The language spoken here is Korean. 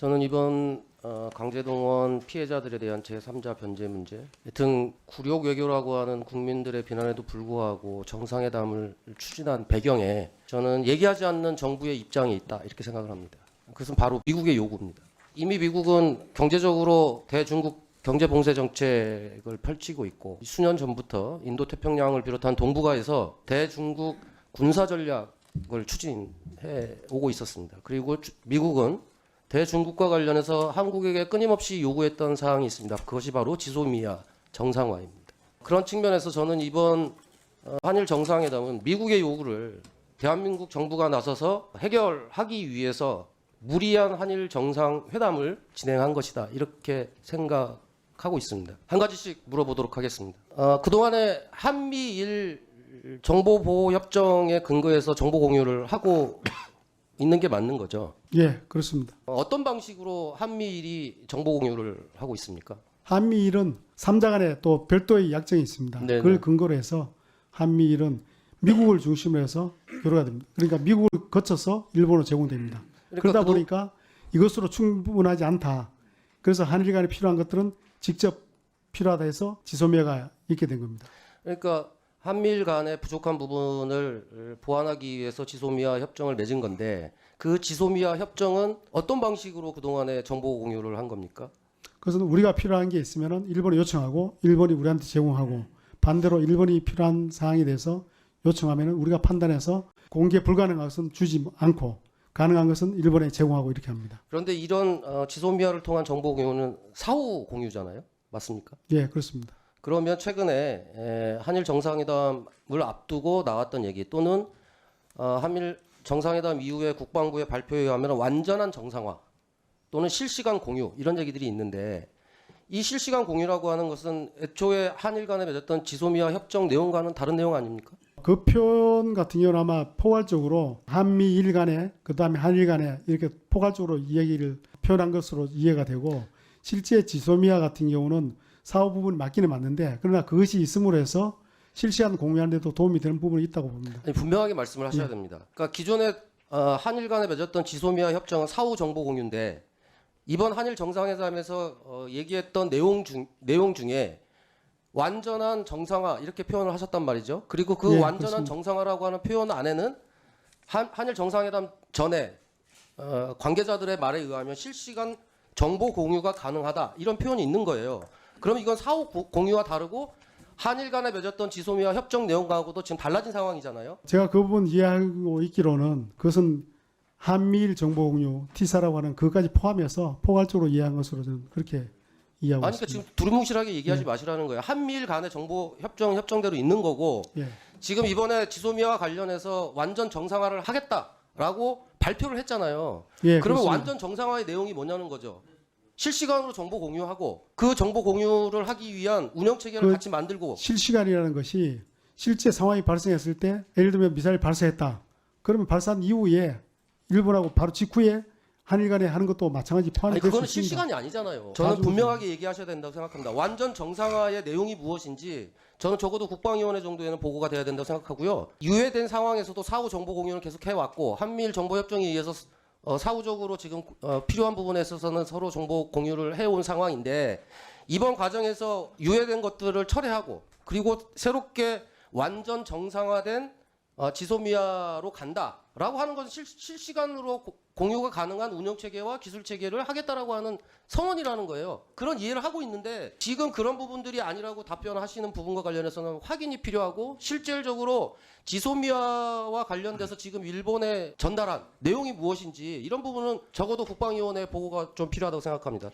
저는 이번 어, 강제동원 피해자들에 대한 제3자 변제 문제 등 굴욕 외교라고 하는 국민들의 비난에도 불구하고 정상회담을 추진한 배경에 저는 얘기하지 않는 정부의 입장이 있다 이렇게 생각을 합니다. 그것은 바로 미국의 요구입니다. 이미 미국은 경제적으로 대중국 경제 봉쇄 정책을 펼치고 있고 수년 전부터 인도 태평양을 비롯한 동북아에서 대중국 군사 전략을 추진해 오고 있었습니다. 그리고 주- 미국은 대중국과 관련해서 한국에게 끊임없이 요구했던 사항이 있습니다. 그것이 바로 지소미아 정상화입니다. 그런 측면에서 저는 이번 어, 한일 정상회담은 미국의 요구를 대한민국 정부가 나서서 해결하기 위해서 무리한 한일 정상회담을 진행한 것이다. 이렇게 생각하고 있습니다. 한 가지씩 물어보도록 하겠습니다. 어, 그동안에 한미일 정보보호협정에 근거해서 정보 공유를 하고 있는 게 맞는 거죠. 예, 그렇습니다. 어, 어떤 방식으로 한미일이 정보 공유를 하고 있습니까? 한미일은 3자 간에 또 별도의 약정이 있습니다. 네네. 그걸 근거로 해서 한미일은 미국을 중심으로 해서 교류가 됩니다. 그러니까 미국을 거쳐서 일본으로 제공됩니다. 그러니까 그러다 그동- 보니까 이것으로 충분하지 않다. 그래서 한일 간에 필요한 것들은 직접 필요하다 해서 지소미아가 있게 된 겁니다. 그러니까 한미일 간의 부족한 부분을 보완하기 위해서 지소미아 협정을 맺은 건데 그 지소미아 협정은 어떤 방식으로 그동안에 정보 공유를 한 겁니까? 그래서 우리가 필요한 게 있으면은 일본에 요청하고 일본이 우리한테 제공하고 반대로 일본이 필요한 사항에 대해서 요청하면은 우리가 판단해서 공개 불가능한 것은 주지 않고 가능한 것은 일본에 제공하고 이렇게 합니다. 그런데 이런 어, 지소미아를 통한 정보 공유는 사후 공유잖아요. 맞습니까? 예, 그렇습니다. 그러면 최근에 에, 한일 정상회담을 앞두고 나왔던 얘기 또는 어, 한일 정상회담 이후에 국방부의 발표에 의하면 완전한 정상화 또는 실시간 공유 이런 얘기들이 있는데 이 실시간 공유라고 하는 것은 애초에 한일 간에 맺었던 지소미아 협정 내용과는 다른 내용 아닙니까? 그 표현 같은 경우는 아마 포괄적으로 한미일 간에 그다음에 한일 간에 이렇게 포괄적으로 이야기를 표현한 것으로 이해가 되고 실제 지소미아 같은 경우는 사후 부분이 맞기는 맞는데 그러나 그것이 있음으로 해서 실시간 공유하는 데도 도움이 되는 부분이 있다고 봅니다. 아니, 분명하게 말씀을 하셔야 됩니다. 그러니까 기존에 어, 한일 간에 맺었던 지소미아 협정은 사후 정보 공유인데 이번 한일 정상회담에서 어, 얘기했던 내용 중 내용 중에 완전한 정상화 이렇게 표현을 하셨단 말이죠. 그리고 그 예, 완전한 그렇습니다. 정상화라고 하는 표현 안에는 한, 한일 정상회담 전에 어, 관계자들의 말에 의하면 실시간 정보 공유가 가능하다 이런 표현이 있는 거예요. 그럼 이건 사후 고- 공유와 다르고 한일 간에 맺었던 지소미아 협정 내용과도 지금 달라진 상황이잖아요. 제가 그 부분 이해하고 있기로는 그것은 한미일 정보 공유 T사라고 하는 그것까지 포함해서 포괄적으로 이해한 것으로 저는 그렇게 이해하고 아니 그러니까 있습니다. 지금 두루뭉실하게 얘기하지 마시라는 거예요. 한미일 간의 정보 협정 협정대로 있는 거고 예. 지금 이번에 지소미아와 관련해서 완전 정상화를 하겠다라고 발표를 했잖아요. 예, 그러면 그렇습니다. 완전 정상화의 내용이 뭐냐는 거죠. 실시간으로 정보 공유하고 그 정보 공유를 하기 위한 운영 체계를 그 같이 만들고 실시간이라는 것이 실제 상황이 발생했을 때 예를 들면 미사일 발사했다. 그러면 발사한 이후에 일본하고 바로 직후에 한일 간에 하는 것도 마찬가지 포함이 아니 그거는. 실시간이 아니잖아요. 저는 분명하게 얘기하셔야 된다고 생각합니다. 완전 정상화의 내용이 무엇인지 저는 적어도 국방위원회 정도에는 보고가 돼야 된다고 생각하고요. 유예된 상황에서도 사후 정보 공유를 계속 해왔고 한미일 정보 협정에 의해서 어, 사후적으로 지금 어, 필요한 부분에 있어서는 서로 정보 공유를 해온 상황인데 이번 과정에서 유예된 것들을 철회하고 그리고 새롭게 완전 정상화된 어, 지소미아로 간다라고 하는 것은 실, 실시간으로 고- 공유가 가능한 운영 체계와 기술 체계를 하겠다라고 하는 선언이라는 거예요. 그런 이해를 하고 있는데 지금 그런 부분들이 아니라고 답변하시는 부분과 관련해서는 확인이 필요하고 실질적으로 지소미아와 관련돼서 지금 일본에 전달한 내용이 무엇인지 이런 부분은 적어도 국방위원회 보고가 좀 필요하다고 생각합니다.